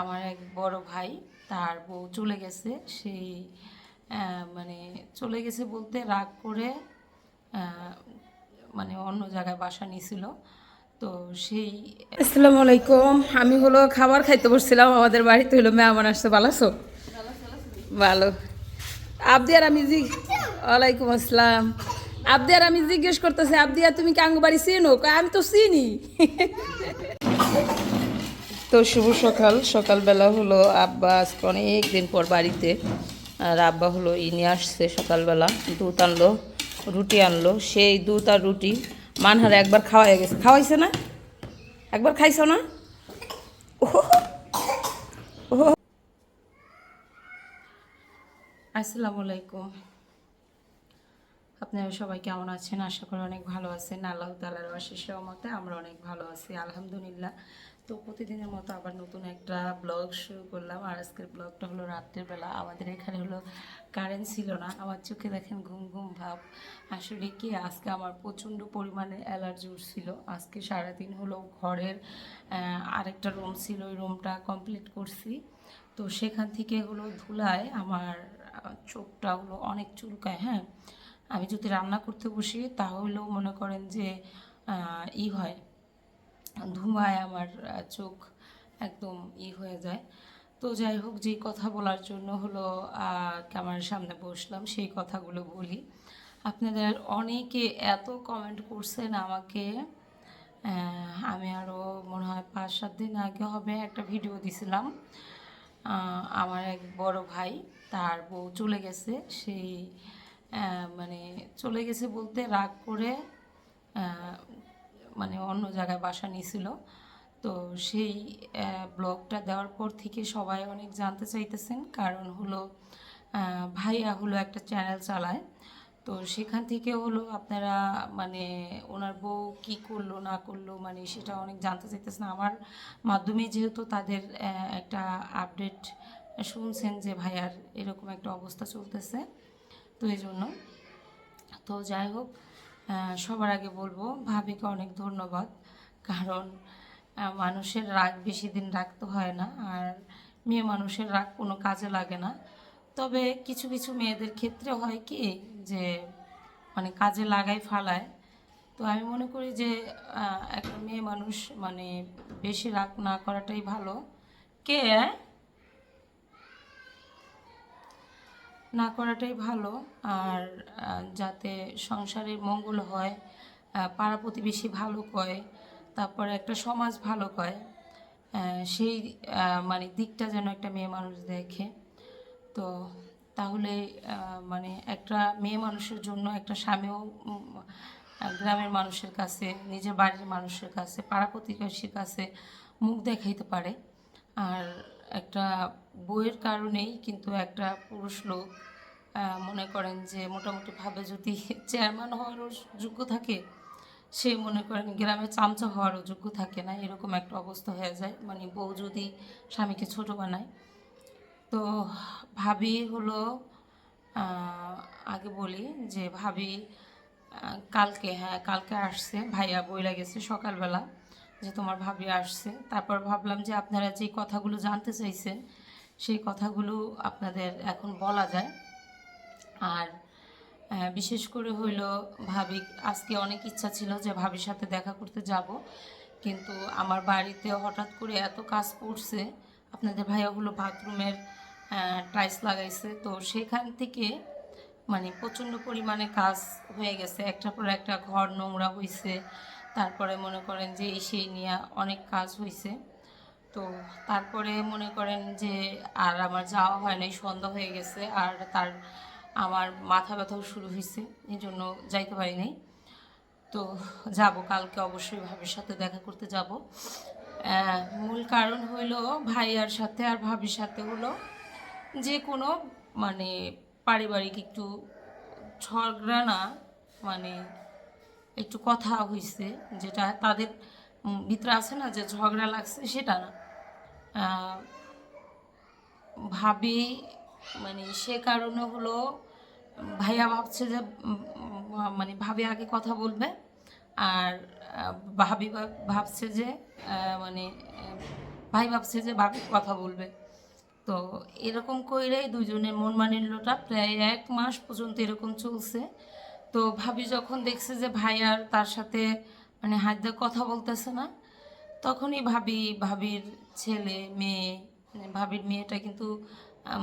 আমার এক বড় ভাই, তার বউ চলে গেছে। সেই মানে চলে গেছে বলতে রাগ করে মানে অন্য জায়গায় বাসা নিয়েছিল। তো সেই আসসালামু আলাইকুম। আমি হলো খাবার খাইতে বসছিলাম, আমাদের বাড়িতে হলো মেহমান আসছে। ভালো আছো? ভালো। আবদি আর আমি জি ওয়ালাইকুম আসসালাম। আবদি আর আমি জিজ্ঞেস করতেছি আবদি আর তুমি কাঙ্গু বাড়ি চিনো আমি তো চিনি। তো শুভ সকাল। সকালবেলা হলো আব্বা আজকে অনেক দিন পর বাড়িতে। আর আব্বা হলো ই নিয়ে আসছে সকালবেলা, দুধ আনলো, রুটি আনলো। সেই দুধ আর রুটি মানহারে একবার খাওয়াই গেছে। খাওয়াইছে না? একবার খাইছো না? আসসালামু আলাইকুম। আপনারা সবাই কেমন আছেন? আশা করি অনেক ভালো আছেন। আল্লাহ তালার আশিস রহমতে আমরা অনেক ভালো আছি। আলহামদুলিল্লাহ। তো প্রতিদিনের মতো আবার নতুন একটা ব্লগ শুরু করলাম। আর আজকের ব্লগটা হলো রাত্রের বেলা। আমাদের এখানে হলো কারেন্ট ছিল না। আমার চোখে দেখেন ঘুম ঘুম ভাব। আসলে কি, আজকে আমার প্রচণ্ড পরিমাণে অ্যালার্জি উঠছিল। আজকে সারাদিন হলো ঘরের আরেকটা রুম ছিল। ওই রুমটা কমপ্লিট করছি। তো সেখান থেকে হলো ধুলায় আমার চোখটা হলো অনেক চুলকায় হ্যাঁ? আমি যদি রান্না করতে বসি, তাহলেও মনে করেন যে ই হয়। ধুমায় আমার চোখ একদম ই হয়ে যায়। তো যাই হোক যে কথা বলার জন্য হলো ক্যামেরার সামনে বসলাম, সেই কথাগুলো বলি। আপনাদের অনেকে এত কমেন্ট করছেন আমাকে আমি আরও মনে হয় পাঁচ সাত দিন আগে হবে একটা ভিডিও দিছিলাম আমার এক বড় ভাই, তার বউ চলে গেছে, সেই মানে চলে গেছে বলতে রাগ করে মানে অন্য জায়গায় বাসা নিয়েছিল তো সেই ব্লগটা দেওয়ার পর থেকে সবাই অনেক জানতে চাইতেছেন। কারণ হলো ভাইয়া হলো একটা চ্যানেল চালায়। তো সেখান থেকে হলো আপনারা মানে ওনার বউ কি করল, না করল মানে সেটা অনেক জানতে চাইতেছেন। আমার মাধ্যমে যেহেতু তাদের একটা আপডেট শুনছেন যে ভাইয়ার এরকম একটা অবস্থা চলতেছে। তো এই জন্য। তো যাই হোক সবার আগে বলব, ভাবিকে অনেক ধন্যবাদ। কারণ মানুষের রাগ বেশি দিন রাখতে হয় না, আর মেয়ে মানুষের রাগ কোনো কাজে লাগে না। তবে কিছু কিছু মেয়েদের ক্ষেত্রে হয় কি যে মানে কাজে লাগাই ফালায়। তো আমি মনে করি যে একটা মেয়ে মানুষ মানে বেশি রাগ না করাটাই ভালো। কে না করাটাই ভালো। আর যাতে সংসারে মঙ্গল হয় পাড়া প্রতিবেশী ভালো কয়, তারপরে একটা সমাজ ভালো কয় সেই মানে দিকটা যেন একটা মেয়ে মানুষ দেখে। তো তাহলে মানে একটা মেয়ে মানুষের জন্য একটা স্বামীও গ্রামের মানুষের কাছে, নিজের বাড়ির মানুষের কাছে, পাড়া প্রতিবেশীর কাছে মুখ দেখাইতে পারে। আর একটা বইয়ের কারণেই কিন্তু একটা পুরুষ লোক মনে করেন যে মোটামুটিভাবে যদি চেয়ারম্যান হওয়ারও যোগ্য থাকে, সে মনে করেন গ্রামে চামচা হওয়ারও যোগ্য থাকে না, এরকম একটা অবস্থা হয়ে যায়। মানে বউ যদি স্বামীকে ছোট বানায়। তো ভাবি হলো আগে বলি যে ভাবি কালকে হ্যাঁ কালকে আসছে, ভাইয়া বইলা গেছে সকালবেলা। যে তোমার ভাবি আসছে। তারপর ভাবলাম যে আপনারা যে কথাগুলো জানতে চাইছেন, সেই কথাগুলো আপনাদের এখন বলা যায়। আর বিশেষ করে হইল ভাবি, আজকে অনেক ইচ্ছা ছিল যে ভাবির সাথে দেখা করতে যাব। কিন্তু আমার বাড়িতে হঠাৎ করে এত কাজ পড়ছে, আপনাদের ভাইয়া বাথরুমের টাইলস লাগাইছে। তো সেখান থেকে মানে প্রচণ্ড পরিমাণে কাজ হয়ে গেছে। একটার পর একটা ঘর নোংরা হয়েছে তারপরে মনে করেন যে এই সেই নিয়ে অনেক কাজ হয়েছে তো তারপরে মনে করেন যে আর আমার যাওয়া হয় নাই, সন্ধ্যা হয়ে গেছে আর তার আমার মাথা ব্যথাও শুরু হয়েছে এই জন্য যাইতে পারি নাই। তো যাব কালকে অবশ্যই ভাবির সাথে দেখা করতে যাব। মূল কারণ হইল ভাইয়ার সাথে আর ভাবির সাথে হলো যে কোনো মানে পারিবারিক একটু ঝগড়া না মানে একটু কথা হয়েছে যেটা তাদের ভিতরে আছে না যে ঝগড়া লাগছে, সেটা না। ভাবি মানে সে কারণে হলো, ভাইয়া ভাবছে যে মানে ভাবি আগে কথা বলবে, আর ভাবি ভাব- ভাবছে যে মানে ভাই ভাবছে যে ভাবি কথা বলবে। তো এরকম কইরাই দুজনের মন মানিল্যটা প্রায় এক মাস পর্যন্ত এরকম চলছে। তো ভাবি যখন দেখছে যে ভাই আর তার সাথে মানে হাত দিয়ে কথা বলতেছে না, তখনই ভাবি, ভাবির ছেলে, মেয়ে মানে ভাবির মেয়েটা কিন্তু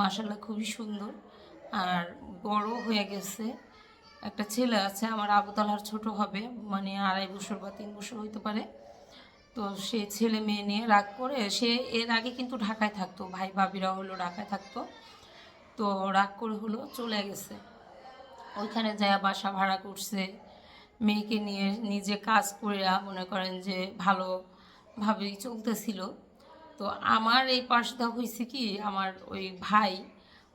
মাসাল্লাহ খুবই সুন্দর। আর বড় হয়ে গেছে, একটা ছেলে আছে, আমার আবুতালার ছোট হবে মানে আড়াই বছর বা তিন বছর হইতে পারে। তো সে ছেলে মেয়ে নিয়ে রাগ করে, সে এর আগে কিন্তু ঢাকায় থাকতো, ভাই ভাবিরা হলো ঢাকায় থাকতো। তো রাগ করে হলো চলে গেছে। ওইখানে যায় বাসা ভাড়া করছে। মেয়েকে নিয়ে নিজে কাজ করিয়া মনে করেন যে ভালোভাবেই চলতেছিল। তো আমার এই পাশটা হয়েছে কি, আমার ওই ভাই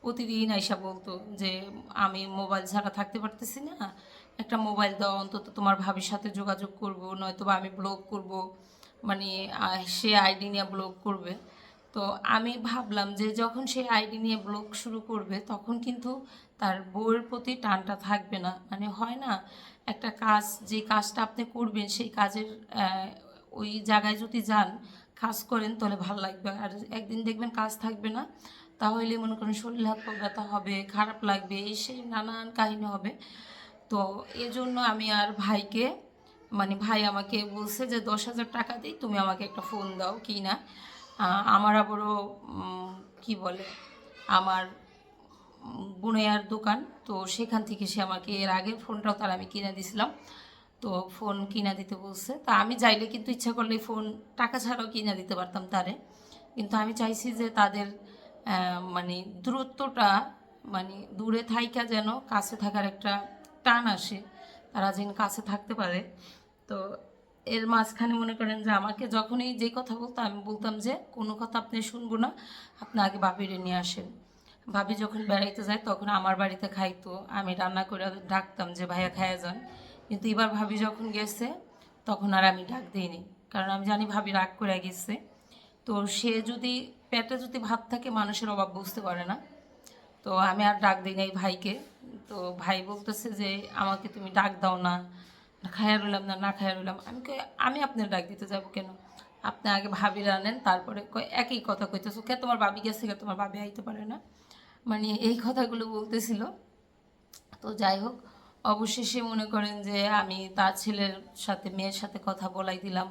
প্রতিদিন আইসা বলতো যে, আমি মোবাইল ছাড়া থাকতে পারতেছি না। একটা মোবাইল দাও, অন্তত তোমার ভাবির সাথে যোগাযোগ করব নয়তো বা আমি ব্লগ করব। মানে সে আইডি নিয়ে ব্লগ করবে। তো আমি ভাবলাম যে, যখন সে আইডি নিয়ে ব্লগ শুরু করবে, তখন কিন্তু তার বউয়ের প্রতি টানটা থাকবে না। মানে হয় না, একটা কাজ, যে কাজটা আপনি করবেন, সেই কাজের ওই জায়গায় যদি যান, কাজ করেন, তাহলে ভালো লাগবে। আর একদিন দেখবেন কাজ থাকবে না, তাহলে মনে করেন শরীর হাত ব্যথা হবে, খারাপ লাগবে, এই সেই নানান কাহিনী হবে। তো এজন্য আমি আর ভাইকে মানে ভাই আমাকে বলছে যে, দশ হাজার টাকা দিই, তুমি আমাকে একটা ফোন দাও, কি না? আমার আবারও কি বলে, আমার বুনেয়ার দোকান, তো সেখান থেকে সে আমাকে এর আগে ফোনটাও তার আমি কিনে দিয়েছিলাম তো ফোন কিনা দিতে বলছে। তা আমি চাইলে কিন্তু ইচ্ছা করলে ফোন টাকা ছাড়াও কিনা দিতে পারতাম তারে। কিন্তু আমি চাইছি যে তাদের মানে দূরত্বটা মানে দূরে থাইকা যেন কাছে থাকার একটা টান আসে, তারা যেন কাছে থাকতে পারে। তো এর মাঝখানে মনে করেন যে আমাকে যখনই যে কথা বলতো আমি বলতাম যে, কোনো কথা আপনি শুনব না, আপনি আগে বাপিরে নিয়ে আসেন। ভাবি যখন বেড়াইতে যায় তখন আমার বাড়িতে খাইতো। আমি রান্না করে ডাকতাম যে, ভাইয়া খাইয়া যান। কিন্তু এবার ভাবি যখন গেছে, তখন আর আমি ডাক দিইনি। কারণ আমি জানি ভাবি রাগ করে গেছে। তো সে যদি, পেটে যদি ভাত থাকে, মানুষের অভাব বুঝতে পারে না। তো আমি আর ডাক দিই নাই ভাইকে। তো ভাই বলতেছে যে, আমাকে তুমি ডাক দাও না। খায়া রইলাম না না খায়া রইলাম। আমি কই, আমি আপনার ডাক দিতে যাব কেন? আপনি আগে ভাবি রানেন তারপরে কই একই কথা কইতেছো। কে, তোমার ভাবি গেছে কে? তোমার ভাবি আইতে পারে না। মানে এই কথাগুলো বলতেছিল। তো যাই হোক, অবশেষে মনে করেন যে আমি তার ছেলের সাথে, মেয়ের সাথে কথা বলাই দিলাম।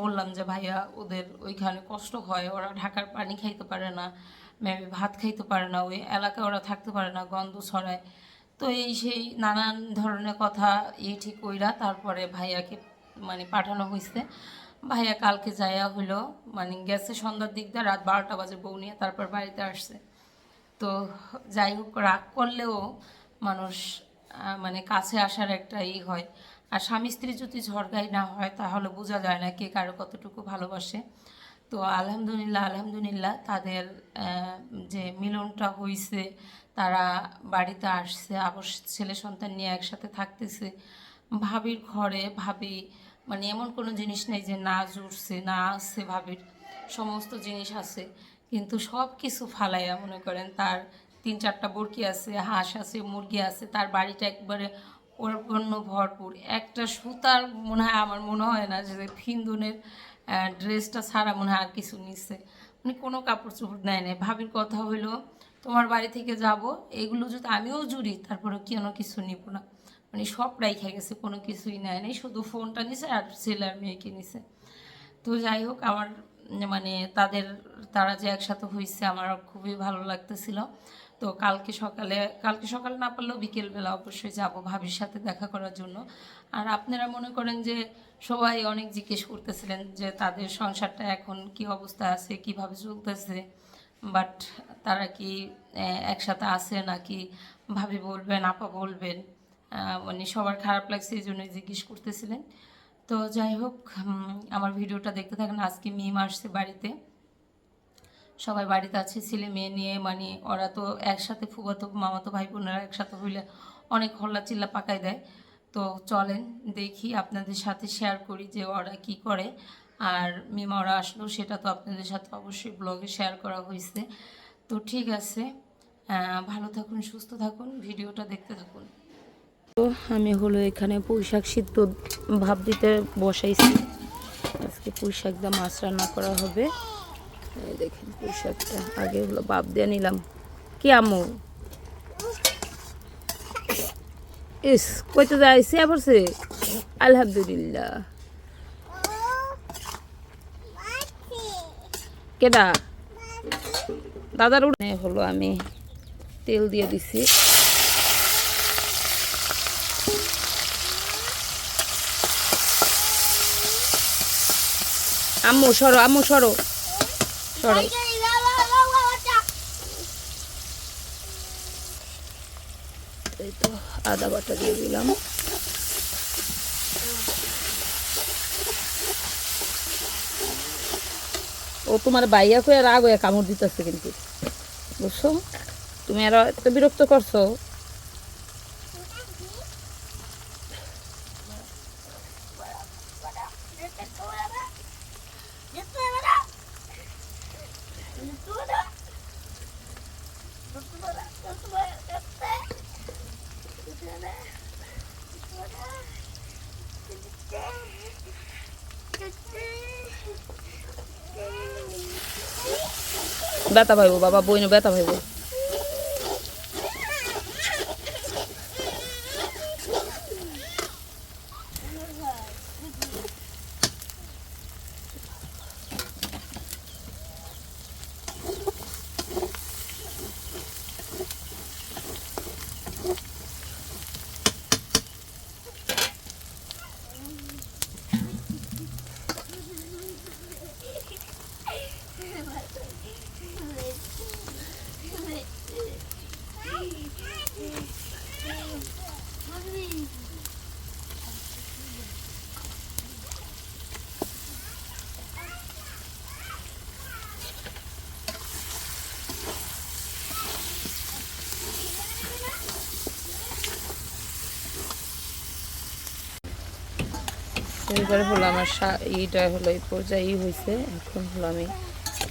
বললাম যে, ভাইয়া, ওদের ওইখানে কষ্ট হয়, ওরা ঢাকার পানি খাইতে পারে না ম্যামে ভাত খাইতে পারে না, ওই এলাকায় ওরা থাকতে পারে না, গন্ধ ছড়ায়। তো এই সেই নানান ধরনের কথা এই ঠিক কইরা তারপরে ভাইয়াকে মানে পাঠানো হয়েছে ভাইয়া কালকে যাইয়া হইল মানে গেছে সন্ধ্যার দিক দিয়ে রাত বারোটা বাজে বউ নিয়ে তারপর বাড়িতে আসছে। তো যাই হোক, রাগ করলেও মানুষ মানে কাছে আসার একটা ই হয়। আর স্বামী স্ত্রী যদি ঝড়গাই না হয়, তাহলে বোঝা যায় না কে কারও কতটুকু ভালোবাসে। তো আলহামদুলিল্লাহ আলহামদুলিল্লাহ তাদের যে মিলনটা হয়েছে তারা বাড়িতে আসছে, আবার ছেলে সন্তান নিয়ে একসাথে থাকতেছে। ভাবির ঘরে, ভাবি মানে এমন কোনো জিনিস নেই যে না জুড়ছে, না আসছে ভাবির। সমস্ত জিনিস আছে। কিন্তু সব কিছু ফালাইয়া মনে করেন তার তিন চারটা বরকি আছে, হাঁস আছে, মুরগি আছে, তার বাড়িটা একবারে অন্য ভরপুর। একটা সুতার মনে হয় আমার মনে হয় না যে ফিন্দুনের ড্রেসটা ছাড়া মনে হয় আর কিছু নিচ্ছে মানে কোনো কাপড় চোপড় নেয় না ভাবির কথা হইল, তোমার বাড়ি থেকে যাব, এগুলো যদি আমিও জুড়ি, তারপরে কেন কিছু নিব না? মানে সব রাইখা গেছে, কোনো কিছুই নেয় নাই। শুধু ফোনটা নিছে আর ছেলে আর মেয়েকে নিছে। তো যাই হোক, আমার মানে তাদের, তারা যে একসাথে হয়েছে আমার খুবই ভালো লাগতেছিল। তো কালকে সকালে কালকে সকালে না পারলেও বিকেলবেলা অবশ্যই যাব ভাবির সাথে দেখা করার জন্য। আর আপনারা মনে করেন যে সবাই অনেক জিজ্ঞেস করতেছিলেন যে তাদের সংসারটা এখন কি অবস্থা আছে, কীভাবে চলতেছে? বাট তারা কি একসাথে আছে নাকি? ভাবি বলবেন, আপা বলবেন। মানে সবার খারাপ লাগছে এই জন্যই জিজ্ঞেস করতেছিলেন। তো যাই হোক আমার ভিডিওটা দেখতে থাকেন। আজকে মিম আসছে বাড়িতে। সবাই বাড়িতে আছে, ছেলে মেয়ে নিয়ে মানে ওরা তো একসাথে ফুবাতো মামাতো ভাই বোনেরা একসাথে হইলে অনেক হল্লা চিল্লা পাকায় দেয়। তো চলেন দেখি, আপনাদের সাথে শেয়ার করি যে ওরা কি করে। আর মিমা ওরা আসলো, সেটা তো আপনাদের সাথে অবশ্যই ব্লগে শেয়ার করা হয়েছে তো ঠিক আছে ভালো থাকুন, সুস্থ থাকুন, ভিডিওটা দেখতে থাকুন। আমি হলো এখানে পুঁইশাক সিদ্ধ ভাব দিতে বসাইছি। আজকে পুঁইশাক দিয়ে মাছ রান্না করা হবে। দেখেন পুঁই শাকটা আগে হলো ভাব দিয়ে নিলাম। কি আমু ইস কইতে যাই সে পড়ছে? আলহামদুলিল্লাহ। কেডা? দাদার উঠে হলো আমি তেল দিয়ে দিছি। আম্মু, সরো আম্মু, সরো। সরো। এই তো আদা বাটা দিয়ে দিলাম। ও তোমার বাইয়া কয়ে রাগ হয়ে কামড় দিতেছে কিন্তু। বুঝছ? তুমি আরও এত বিরক্ত করছ। ব্যথা ভাইব বাবা বইনে ব্যথা ভাইব এইবারে হলো আমার এইটা হলো এই পর্যায়ে হয়েছে এখন হলো আমি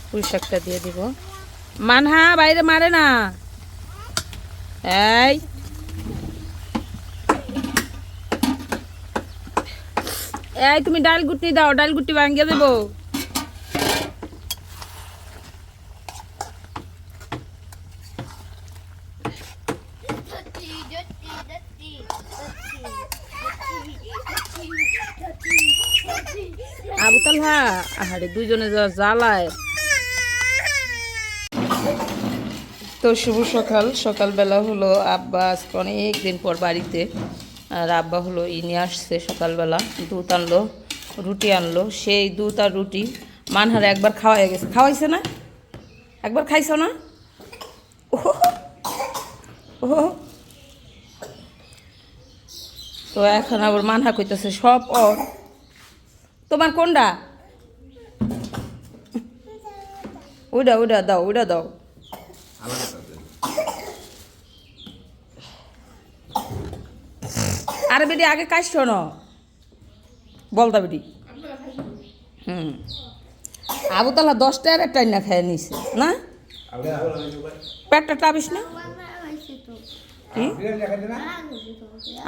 পুঁই শাকটা দিয়ে দিব। মানহা, বাইরে মারে না। এই। এই তুমি ডাল গুটি দাও ডাল গুটি ভাঙিয়ে দেবো আবু তালহা আহারে দুজনে যা জ্বালায়। তো শুভ সকাল। সকালবেলা হলো আব্বা আজকে অনেক দিন পর বাড়িতে। আর আব্বা হলো ই নিয়ে আসছে সকালবেলা, দুধ আনলো, রুটি আনলো। সেই দুধ আর রুটি মানহারে একবার খাওয়াই গেছে। খাওয়াইছে না? একবার খাইছো না? ও তো এখন আবার মানহা কইতেছে, সব ওর তোমার কোনটা ওইটা ওইটা দাও ওইটা দাও আরে বেটি আগে কাজ শোনো বলতা বেটি হুম আবু তালা দশটা আর একটা না খেয়ে নিছে না পেটটা টাবিস না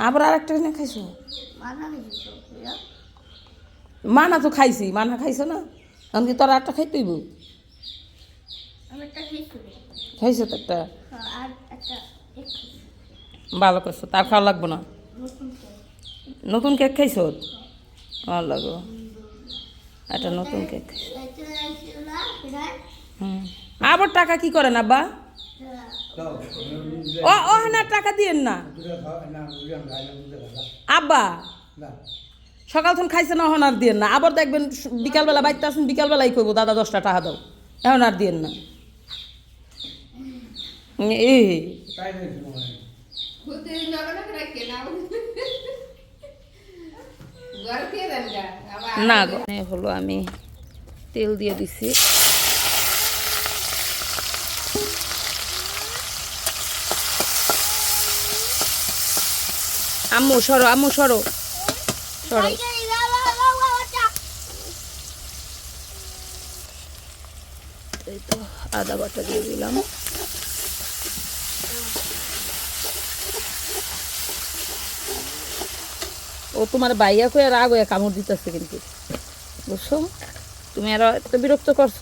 আবার আর একটা না খাইছো মানা তো খাইছি মানা খাইছো না আমি তোর আটটা খাইতেইব খাইছো তো একটা? ভালো করছ তার খাওয়া লাগবো না? নতুন কেক খাইছো? ভালো লাগবো। একটা নতুন কেক হুম। আবার টাকা কি করেন আব্বা? ও ও না টাকা দিয়েন না। আব্বা সকাল তখন খাইছে না এখন আর দিয়েন না। আবার দেখবেন বিকালবেলা বাইতে আসেন বিকালবেলাই করব দাদা দশটা টাকা দাও। এখন আর দিয়েন না। এ না গো হলো আমি তেল দিয়ে দিছি আম্মু সরো আম্মু সরো সরো এই তো আদা বাটা দিয়ে দিলাম ও তোমার বাইয়া কয়ে রাগ হয়ে কামড় দিতেছে কিন্তু। বুঝছ? তুমি আরও এত বিরক্ত করছ।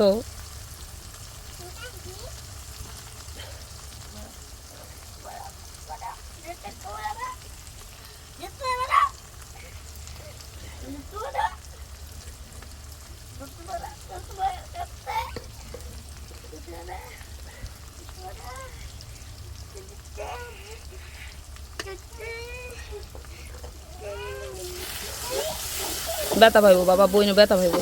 ব্যথা পাইব বাবা বইনে ব্যথা পাইব।